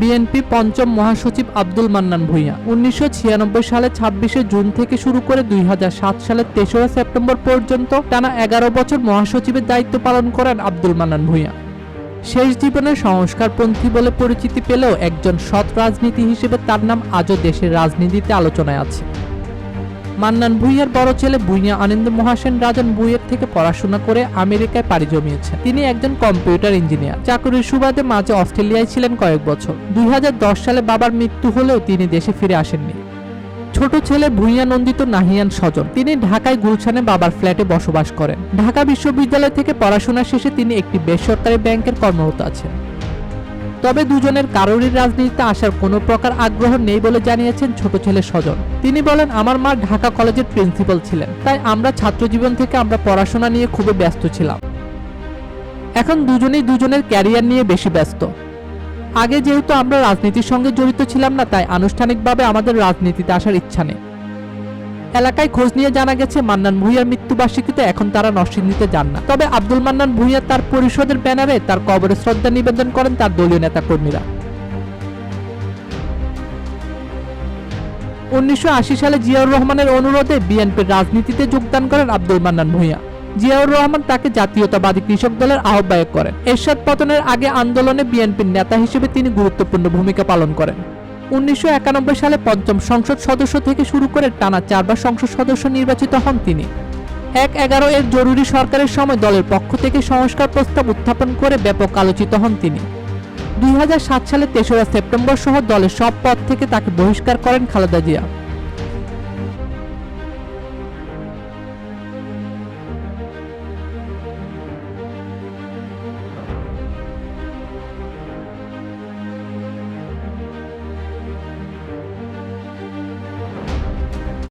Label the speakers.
Speaker 1: BNP পঞ্চম মহাসচিব আব্দুল মান্নান ভূঁইয়া। উনিশশো ছিয়ানব্বই সালে ছাব্বিশে জুন থেকে শুরু করে দুই হাজার সাত সালের তেসরা সেপ্টেম্বর পর্যন্ত টানা এগারো বছর মহাসচিবের দায়িত্ব পালন করেন আব্দুল মান্নান ভূঁইয়া। শেষ জীবনে সংস্কারপন্থী বলে পরিচিতি পেলেও একজন সৎ রাজনীতি হিসেবে তার নাম আজও দেশের রাজনীতিতে আলোচনায় আছে। মান্নান ভুঁইয়ার বড় ছেলে ভুঁইয়া আনন্দ মহাসেন রাজন ভুঁইয়ের থেকে পড়াশোনা করে আমেরিকায় পাড়ি জমিয়েছেন। তিনি একজন কম্পিউটার ইঞ্জিনিয়ার। চাকরির সুবাদে মাঝে অস্ট্রেলিয়ায় ছিলেন কয়েক বছর। দুই হাজার দশ সালে বাবার মৃত্যু হলেও তিনি দেশে ফিরে আসেননি। ছোট ছেলে ভুঁইয়া নন্দিত নাহিয়ান স্বজন। তিনি ঢাকায় গুলশানে বাবার ফ্ল্যাটে বসবাস করেন। ঢাকা বিশ্ববিদ্যালয় থেকে পড়াশোনা শেষে তিনি একটি বেসরকারি ব্যাংকের কর্মরত আছেন। তবে দুজনের কারোরই রাজনীতিতে আসার কোনো প্রকার আগ্রহ নেই বলে জানিয়েছেন ছোট ছেলে স্বজন। তিনি বলেন, আমার মা ঢাকা কলেজের প্রিন্সিপাল ছিলেন, তাই আমরা ছাত্রজীবন থেকে আমরা পড়াশোনা নিয়ে খুবই ব্যস্ত ছিলাম। এখন দুজনেই দুজনের ক্যারিয়ার নিয়ে বেশি ব্যস্ত। আগে যেহেতু আমরা রাজনীতির সঙ্গে জড়িত ছিলাম না, তাই আনুষ্ঠানিকভাবে আমাদের রাজনীতিতে আসার ইচ্ছা নেই। এলাকায় খোঁজ নিয়ে জানা গেছে, মান্নান ভূঁইয়ার মৃত্যুবার্ষিকীতে এখন তারা নরসিংদীতে যান না। তবে আব্দুল মান্নান ভূঁইয়া তার পরিষদের ব্যানারে তার কবরে শ্রদ্ধা নিবেদন করেন তার দলীয় নেতাকর্মীরা। উনিশশো আশি সালে জিয়াউর রহমানের অনুরোধে বিএনপির রাজনীতিতে যোগদান করেন আব্দুল মান্নান ভূঁইয়া। জিয়াউর রহমান তাকে জাতীয়তাবাদী কৃষক দলের আহ্বায়ক করেন। এরশাদ পতনের আগে আন্দোলনে বিএনপির নেতা হিসেবে তিনি গুরুত্বপূর্ণ ভূমিকা পালন করেন। উনিশশো একানব্বই সালে পঞ্চম সংসদ সদস্য থেকে শুরু করে টানা চারবার সংসদ সদস্য নির্বাচিত হন তিনি। এক এগারো এর জরুরি সরকারের সময় দলের পক্ষ থেকে সংস্কার প্রস্তাব উত্থাপন করে ব্যাপক আলোচিত হন তিনি। দুই হাজার সাত সালে তেসরা সেপ্টেম্বর সহ দলের সব পদ থেকে তাকে বহিষ্কার করেন খালেদা জিয়া।